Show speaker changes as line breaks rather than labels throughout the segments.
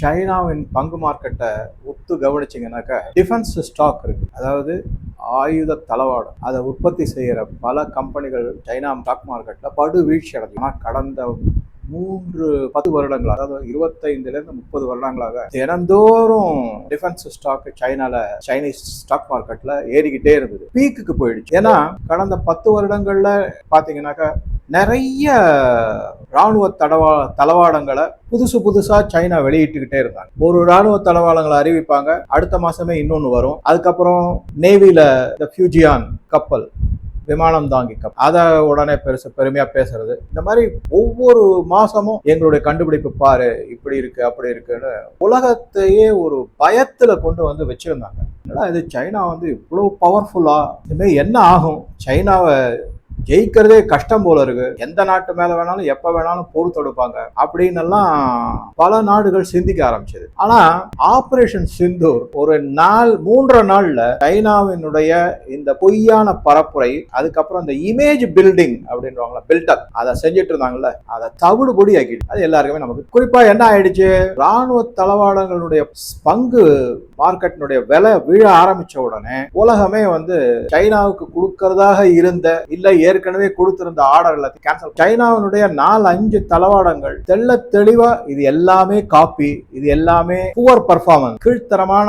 சைனாவின் பங்கு மார்க்கெட்டை ஒத்து கவனிச்சிங்கனாக்கா டிஃபென்ஸ் ஸ்டாக் இருக்கு. அதாவது ஆயுத தளவாடம். அதை உற்பத்தி செய்கிற பல கம்பெனிகள் சைனா ஸ்டாக் மார்க்கெட்டில் படு வீழ்ச்சி அடைஞ்சு. ஆனால் கடந்த மூன்று பத்து வருடங்கள் அதாவது இருபத்தைந்துலேருந்து முப்பது வருடங்களாக தினந்தோறும் டிஃபென்ஸ் ஸ்டாக் சைனால சைனீஸ் ஸ்டாக் மார்க்கெட்ல ஏறிக்கிட்டே இருந்தது. பீக்குக்கு போயிடுச்சு. ஏன்னா கடந்த பத்து வருடங்கள்ல பாத்தீங்கன்னாக்கா நிறைய ராணுவ தடவா தளவாடங்களை புதுசு புதுசா சைனா வெளியிட்டுக்கிட்டே இருந்தாங்க ஒரு ராணுவ தளவாடங்களை அறிவிப்பாங்க அடுத்த மாசமே இன்னொன்று வரும். அதுக்கப்புறம் நேவியில் இந்த ஃபியூஜியான் கப்பல் விமானம் தாங்கி கப்பல் அதை உடனே பெருசு பெருமையாக பேசுறது. இந்த மாதிரி ஒவ்வொரு மாசமும் எங்களுடைய கண்டுபிடிப்பு பாரு இப்படி இருக்கு அப்படி இருக்குன்னு உலகத்தையே ஒரு பயத்தில் கொண்டு வந்து வச்சிருந்தாங்க. என்னடா இது சைனா வந்து இவ்வளோ பவர்ஃபுல்லா இனிமேல் என்ன ஆகும்? சைனாவை ஜெயிக்கிறதே கஷ்டம் போல இருக்கு. எந்த நாட்டு மேல வேணாலும் எப்ப வேணாலும் போர் தொடுப்பாங்க. அப்படின்னு எல்லாம் பல நாடுகள் சிந்திக்க ஆரம்பிச்சது. ஆனா ஆபரேஷன் சிந்தூர் ஒரு நாள் மூன்றரை நாள்ல சைனாவினுடைய இந்த பொய்யான பரப்புரை அதுக்கப்புறம் இந்த இமேஜ் பில்டிங் அப்படின்றாங்களா பில்டப் அதை செஞ்சுட்டு இருந்தாங்கல்ல அதை தவிடுபொடி ஆக்கிட்டு அது எல்லாருக்குமே நமக்கு குறிப்பா என்ன ஆயிடுச்சு? ராணுவ தளவாடங்களுடைய பங்கு மார்க்கெட்டினுடைய விலை வீழ ஆரம்பிச்ச உடனே உலகமே வந்து சைனாவுக்கு கொடுக்கறதாக இருந்த இல்லை ஏற்கனவே கொடுத்திருந்த ஆர்டர் எல்லாத்தையும் கேன்சல் சைனாவினுடைய நாலு அஞ்சு தளவாடங்கள் தெள்ள தெளிவா இது எல்லாமே காப்பி இது எல்லாமே புவர் பர்ஃபார்மன்ஸ் கீழ்த்தரமான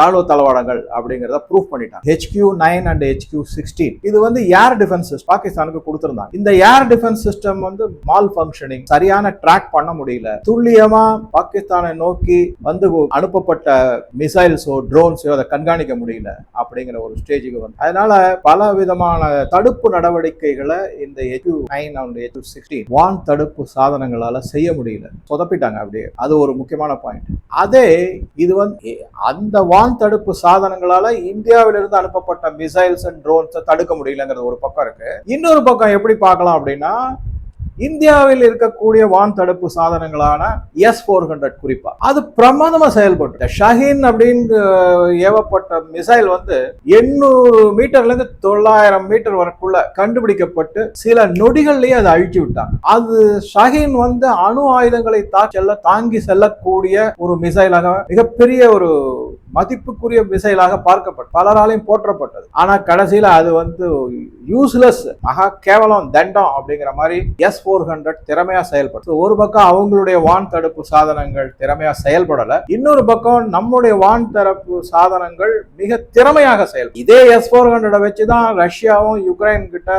ராணுவ தளவாடங்கள் அப்படிங்கிறத ப்ரூவ் பண்ணிட்டாங்க. HQ nine and HQ sixteen இது வந்து ஏர் டிஃபென்ஸ் பாகிஸ்தானுக்கு கொடுத்திருந்தாங்க. இந்த ஏர் டிஃபென்ஸ் சிஸ்டம் வந்து மால் ஃபங்க்ஷனிங் சரியான ட்ராக் பண்ண முடியல. துல்லியமா பாகிஸ்தானை நோக்கி வந்து அனுப்பப்பட்ட மிசைல்ஸோ ட்ரோன்ஸோ அதை கண்காணிக்க முடியல அப்படிங்கிற ஒரு ஸ்டேஜுக்கு வந்து. அதனால பல விதமான தடுப்பு நடவடிக்கைகளை இந்த HQ nine and HQ sixteen வான் தடுப்பு சாதனங்களால செய்ய முடியல. சொதப்பிட்டாங்க அப்படியே. அது ஒரு முக்கியமான பாயிண்ட் அதே இது வந்து அந்த வான் வான் தடுப்பு சாதனங்களால இந்தியாவிலிருந்து அனுப்பப்பட்ட மிசைல்ஸ் அண்ட் ட்ரோன்ஸை தடுக்க முடியலங்கிறது ஒரு பக்கம் இருக்கு. இன்னொரு பக்கம் எப்படி பார்க்கலாம் அப்படின்னா இந்தியாவில் இருக்கக்கூடிய வான் தடுப்பு சாதனங்களான எஸ் ஃபோர் ஹண்ட்ரட் குறிப்பா. அது பிரமாதமா செயல்பட்டு. ஷஹீன் அப்படின்னு ஏவப்பட்ட மிசைல் வந்து எண்ணூறு மீட்டர்ல இருந்து தொள்ளாயிரம் மீட்டர் வரைக்குள்ள கண்டுபிடிக்கப்பட்டு சில நொடிகள்லயே அதை அழிச்சு விட்டாங்க. அது ஷஹீன் வந்து அணு ஆயுதங்களை தாக்கல தாங்கி செல்லக்கூடிய ஒரு மிசைலாக மிகப்பெரிய ஒரு மதிப்புக்குரிய மிசைலாக பார்க்கப்பட்டு பலராலையும் போற்றப்பட்டது. ஆனா கடைசியில அது வந்து யூஸ்லெஸ் மகா கேவலம் தண்டம் அப்படிங்கிற மாதிரி எஸ் ஃபோர் ஹண்ட்ரட் திறமையா செயல்படுது. ஒரு பக்கம் அவங்களுடைய வான் தடுப்பு சாதனங்கள் திறமையா செயல்படல. இன்னொரு பக்கம் நம்முடைய வான் தடுப்பு சாதனங்கள் மிக திறமையாக செயல் இதே எஸ் ஃபோர் ஹண்ட்ரட வச்சுதான் ரஷ்யாவும் யுக்ரைன் கிட்ட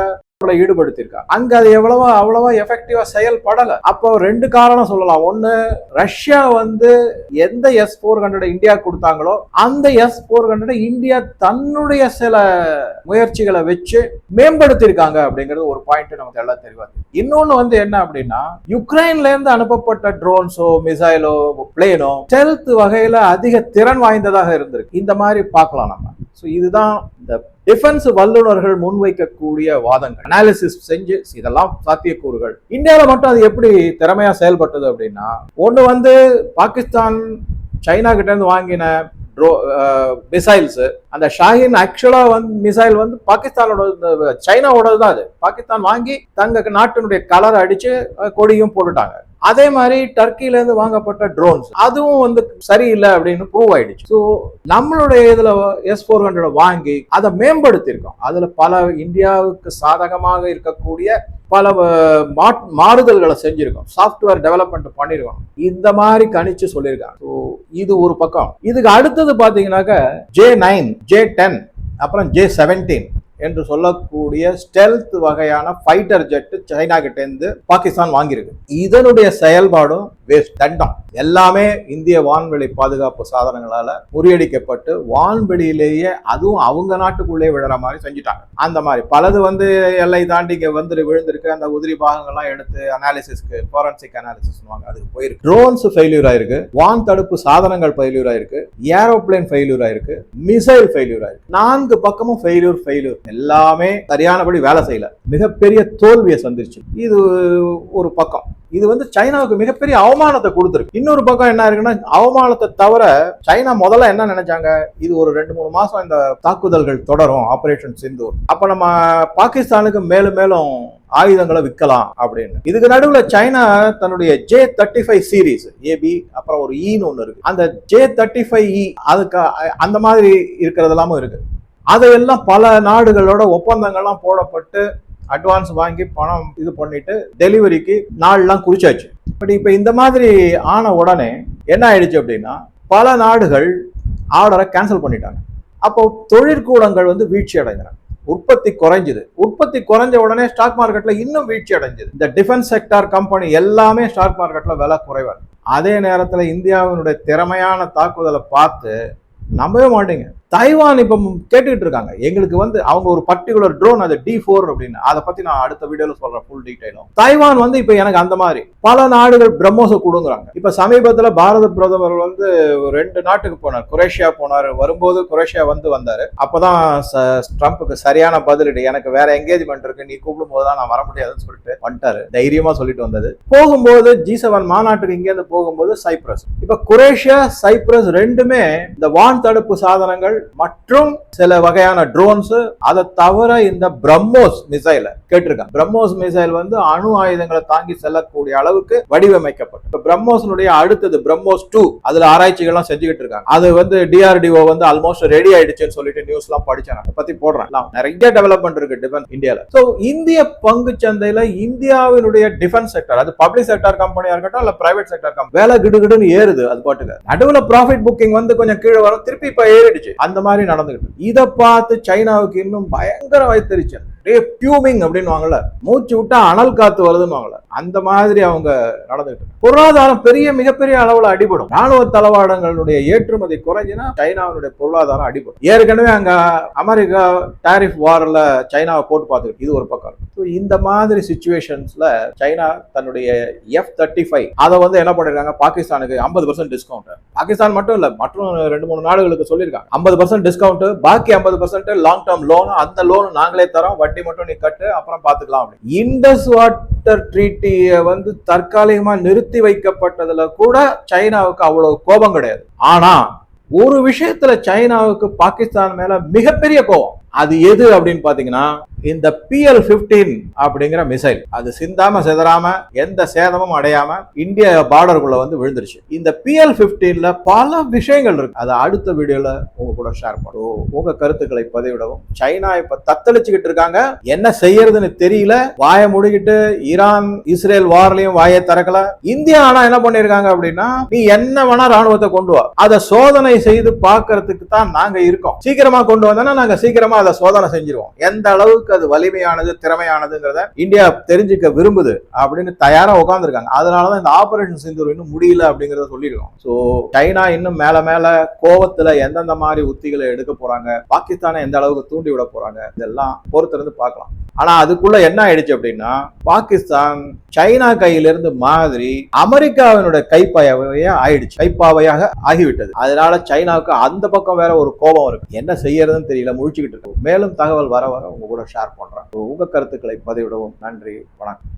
ஈடுபடுத்திருக்காங்க அங்க அது எவ்வளவா அவ்வளவா எஃபெக்டிவா செயல்படல. அப்போ ரெண்டு காரணம் சொல்லலாம். ஒண்ணு ரஷ்யா வந்து எந்த எஸ் போர் ஹண்ட்ரட் இந்தியா கொடுத்தாங்களோ அந்த எஸ் போர் ஹண்ட்ரட் இந்தியா தன்னுடைய சில முயற்சிகளை வச்சு மேம்படுத்தியிருக்காங்க அப்படிங்கிறது ஒரு பாயிண்ட் நமக்கு எல்லாம் தெரியாது இன்னொன்னு வந்து என்ன அப்படின்னா யுக்ரைன்ல இருந்து அனுப்பப்பட்ட ட்ரோன்ஸோ மிசைலோ பிளேனோ ஸ்டெல்த் வகையில அதிக திறன் வாய்ந்ததாக இருந்திருக்கு. இந்த மாதிரி பார்க்கலாம் நம்ம. ஸோ இதுதான் இந்த டிஃபென்ஸ் வல்லுநர்கள் முன்வைக்கக்கூடிய வாதங்கள் அனாலிசிஸ் செஞ்சு இதெல்லாம் சாத்தியக்கூறுகள். இந்தியாவில் மட்டும் அது எப்படி திறமையா செயல்பட்டது அப்படின்னா ஒன்று வந்து பாகிஸ்தான் சைனா கிட்ட இருந்து வாங்கின ட்ரோ மிசைல்ஸ் அந்த ஷாஹின் ஆக்சுவலாக வந்து மிசைல் வந்து பாகிஸ்தானோட சைனாவோட தான் அது. பாகிஸ்தான் வாங்கி தங்க நாட்டினுடைய கலர் அடித்து கொடியும் போட்டுட்டாங்க. அதே மாதிரி டர்க்கில இருந்து வாங்கப்பட்ட ட்ரோன்ஸ் அதுவும் வந்து சரியில்லை அப்படின்னு ப்ரூவ் ஆயிடுச்சு. ஸோ நம்மளுடைய இதுல எஸ் ஃபோர் ஹண்ட்ரட் வாங்கி அதை மேம்படுத்தியிருக்கோம். அதுல பல இந்தியாவுக்கு சாதகமாக இருக்கக்கூடிய பல மாறுதல்களை செஞ்சிருக்கோம். சாஃப்ட்வேர் டெவலப்மெண்ட் பண்ணிருக்கோம். இந்த மாதிரி கணிச்சு சொல்லியிருக்காங்க. ஸோ இது ஒரு பக்கம். இதுக்கு அடுத்தது பார்த்தீங்கன்னாக்க ஜே நைன் ஜே டென் அப்புறம் ஜே செவன்டீன் என்று சொல்லக்கூடிய ஸ்டெல்த் வகையான ஃபைட்டர் ஜெட்டு சைனா கிட்டேருந்து பாகிஸ்தான் வாங்கியிருக்கு. இதனுடைய செயல்பாடும் வேஸ்ட் தண்டம். எல்லாமே இந்திய வான்வெளி பாதுகாப்பு சாதனங்களால முறியடிக்கப்பட்டு வான்வெளியிலேயே அதுவும் அவங்க நாட்டுக்குள்ளே விழுற மாதிரி செஞ்சுட்டாங்க. அந்த மாதிரி பலது வந்து எல்லை தாண்டி இங்க வந்து விழுந்திருக்கு. அந்த உதிரி பாகங்கள்லாம் எடுத்து அனாலிசிஸ்க்கு ஃபாரன்சிக் அனாலிசிஸ் அதுக்கு போயிருக்கு. ட்ரோன்ஸ் ஃபெயிலியூர் ஆயிருக்கு. வான் தடுப்பு சாதனங்கள் ஃபெயிலியூர் ஆயிருக்கு. ஏரோப்ளேன் ஃபெயிலியூர் ஆயிருக்கு. மிசைல் ஃபெயிலியூர் ஆயிருக்கு. நான்கு பக்கமும் ஃபெயிலியூர் ஃபெயிலியூர் எல்லாமே சரியானபடி வேலை செய்யல. மிகப்பெரிய தோல்வியை சந்திச்சு. இது ஒரு பக்கம். இது வந்து சைனாவுக்கு மிகப்பெரிய அவமானத்தை கொடுத்துருக்கு. இன்னொரு பக்கம் என்ன இருக்குன்னா அவமானத்தை தவிர சைனா முதல்ல என்ன நினைச்சாங்க? இது ஒரு ரெண்டு மூணு மாசம் இந்த தாக்குதல்கள் தொடரும் ஆபரேஷன் சிந்தூர். அப்ப நம்ம பாகிஸ்தானுக்கு மேலும் மேலும் ஆயுதங்களை விற்கலாம் அப்படின்னு. இதுக்கு நடுவில் சைனா தன்னுடைய J thirty five series AB அப்புறம் ஒரு e ஈன்னு ஒன்று இருக்கு. அந்த ஜே தேர்ட்டி ஃபைவ் இ அதுக்கு அந்த மாதிரி இருக்கிறதெல்லாமும் இருக்கு. அதையெல்லாம் பல நாடுகளோட ஒப்பந்தங்கள்லாம் போடப்பட்டு அட்வான்ஸ் வாங்கி பணம் இது பண்ணிட்டு டெலிவரிக்கு நாள்லாம் குறிச்சாச்சு. பட் இப்போ இந்த மாதிரி ஆன உடனே என்ன ஆயிடுச்சு அப்படின்னா பல நாடுகள் ஆர்டரை கேன்சல் பண்ணிட்டாங்க. அப்போ தொழிற்கூடங்கள் வந்து வீழ்ச்சி அடைஞ்சாங்க உற்பத்தி குறைஞ்சது. உற்பத்தி குறைஞ்ச உடனே ஸ்டாக் மார்க்கெட்ல இன்னும் வீழ்ச்சி அடைஞ்சது. இந்த டிஃபென்ஸ் செக்டார் கம்பெனி எல்லாமே ஸ்டாக் மார்க்கெட்ல விலை குறைவார் அதே நேரத்தில் இந்தியாவினுடைய திறமையான தாக்குதலை பார்த்து நம்பவே மாட்டீங்க. தைவான் இப்போ கேட்டுக்கிட்டு இருக்காங்க. எங்களுக்கு வந்து அவங்க ஒரு பர்டிகுலர் ட்ரோன் அது டி ஃபோர் அப்படின்னு. அதை பத்தி நான் அடுத்த வீடியோல சொல்றேன் ஃபுல் டீடைலும் தைவான் வந்து இப்போ எனக்கு அந்த மாதிரி. பல நாடுகள் பிரம்மோஸை கொடுங்குறாங்க. இப்போ சமீபத்தில் பாரத பிரதமர் வந்து ஒரு ரெண்டு நாட்டுக்கு போனார். குரேஷியா போனார். வரும்போது குரேஷியா வந்து வந்தார். அப்போதான் ச- ட்ரம்ப்புக்கு சரியான பதிலடி எனக்கு வேற எங்கேஜ்மெண்ட் இருக்கு. நீ கூப்பிடும் போது தான் நான் வர முடியாதுன்னு சொல்லிட்டு வந்துட்டாரு. தைரியமா சொல்லிட்டு வந்தது. போகும்போது ஜி செவன் மாநாட்டுக்கு இங்கேருந்து போகும்போது சைப்ரஸ். இப்போ குரேஷியா சைப்ரஸ் ரெண்டுமே இந்த வான் தடுப்பு சாதனங்கள் மற்றும் சில வகையான ட்ரோன்ஸ் அதை தவிர இந்த பிரம்மோஸ் மிசைல கேட்டிருக்காங்க. பிரம்மோஸ் மிசைல் வந்து அணு ஆயுதங்களை தாங்கி செல்லக்கூடிய அளவுக்கு வடிவமைக்கப்பட்டு இப்போ பிரம்மோஸ்னுடைய அடுத்தது பிரம்மோஸ் டூ அதுல ஆராய்ச்சிகள்லாம் செஞ்சுக்கிட்டு இருக்காங்க. அது வந்து டிஆர்டிஓ வந்து ஆல்மோஸ்ட் ரெடி ஆயிடுச்சுன்னு சொல்லிட்டு நியூஸ் எல்லாம் படிச்சேன் அதை பத்தி போடுறேன். நிறைய டெவலப்மெண்ட் இருக்கு டிஃபென்ஸ் இந்தியால. சோ இந்திய பங்கு சந்தையில இந்தியாவினுடைய டிஃபென்ஸ் செக்டர் அது பப்ளிக் செக்டர் கம்பெனியா இருக்கட்டும் இல்ல பிரைவேட் செக்டர் கம்பெனி வேலை கிடுகிடுன்னு ஏறுது அது பாட்டுக்கு. நடுவுல ப்ராஃபிட் புக்கிங் வந்து கொஞ்சம் கீழே வரும் திருப்பி இப்ப ஏறிடுச்சு. அந்த அந்த மாதிரி நடந்துகிட்டு இதை பார்த்து சைனாவுக்கு இன்னும் பயங்கர வைத்தறிச்சல் பியூமிங் அப்படின்னு மூச்சு விட்டா அனல் காத்து வருதுன்னு அந்த மாதிரி அவங்க நடந்துட்டு பொருளாதாரம் பெரிய மிகப்பெரிய அளவில் அடிபடும். ராணுவ தளவாடங்களுடைய ஏற்றுமதி குறைஞ்சினா சைனாவுடைய பொருளாதாரம் அடிபடும். ஏற்கனவே அங்க அமெரிக்கா டாரிஃப் வாரில் சைனாவை போட்டு பார்த்துக்கிட்டு இது ஒரு பக்கம். இந்த மாதிரி சுச்சுவேஷன்ஸ்ல சைனா தன்னுடைய எஃப் தேர்ட்டி ஃபைவ் அதை வந்து என்ன பண்ணிருக்காங்க? பாகிஸ்தானுக்கு ஐம்பது பர்சன்ட் டிஸ்கவுண்ட் பாகிஸ்தான் மட்டும் இல்ல மற்றும் ரெண்டு மூணு நாடுகளுக்கு சொல்லியிருக்காங்க. ஐம்பது பர்சன்ட் டிஸ்கவுண்ட் பாக்கி ஐம்பது பர்சன்ட் லாங் டேர்ம் லோன் அந்த லோன் நாங்களே தரோம். வட்டி மட்டும் நீ கட்டு அப்புறம் பாத்துக்கலாம் அப்படின்னு. இண்டஸ் வாட்டர் ட்ரீட்டியை வந்து தற்காலிகமா நிறுத்தி வைக்கப்பட்டதுல கூட சைனாவுக்கு அவ்வளவு கோபம் கிடையாது ஆனா ஒரு விஷயத்துல சைனாவுக்கு பாகிஸ்தான் மேல மிகப்பெரிய கோபம் அது எது அப்படின்னு பாத்தீங்கன்னா இந்த பிஎல் 15 அப்படிங்கிற மிசைல் அது சிந்தாம சிதறாம எந்த சேதமும் அடையாம இந்திய பார்டருக்குள்ள வந்து விழுந்துருச்சு. இந்த பிஎல் 15ல பல விஷயங்கள் இருக்கு. அதை அடுத்த வீடியோல உங்க கூட ஷேர் பண்ணுவோம் உங்க கருத்துக்களை பதிவிடவும். சைனா இப்ப தத்தளிச்சுக்கிட்டு இருக்காங்க. என்ன செய்யறதுன்னு தெரியல. வாயை முடிக்கிட்டு ஈரான் இஸ்ரேல் வார்லயும் வாயை திறக்கல. இந்தியா ஆனா என்ன பண்ணிருக்காங்க அப்படின்னா நீ என்ன வேணா ராணுவத்தை கொண்டு வா. அதை சோதனை செய்து பார்க்கறதுக்கு தான் நாங்க இருக்கோம். சீக்கிரமா கொண்டு வந்தோம்னா நாங்க சீக்கிரமா அதை சோதனை செஞ்சிருவோம். எந்த அளவுக்கு அது வலிமையானது திறமையானதுங்கிறத இந்தியா தெரிஞ்சுக்க விரும்புது அப்படின்னு தயாரா உட்காந்துருக்காங்க அதனாலதான் இந்த ஆபரேஷன் சிந்தூர் இன்னும் முடியல அப்படிங்கறத சொல்லியிருக்கோம். சோ சைனா இன்னும் மேல மேல கோவத்துல எந்தெந்த மாதிரி உத்திகளை எடுக்க போறாங்க பாகிஸ்தானை எந்த அளவுக்கு தூண்டி விட போறாங்க இதெல்லாம் பொறுத்திருந்து பார்க்கலாம். ஆனா அதுக்குள்ள என்ன ஆயிடுச்சு அப்படின்னா பாகிஸ்தான் சைனா கையிலிருந்து மாதிரி அமெரிக்காவினுடைய கைப்பாவையா ஆயிடுச்சு. கைப்பாவையாக ஆகிவிட்டது. அதனால சைனாவுக்கு அந்த பக்கம் வேற ஒரு கோபம் இருக்கு. என்ன செய்யறதுன்னு தெரியல முழிச்சுக்கிட்டு இருக்கு மேலும் தகவல் வர வர உங்க கூட ஷேர் பண்ணுறேன் உங்கள் கருத்துக்களை பதிவிடவும் நன்றி வணக்கம்.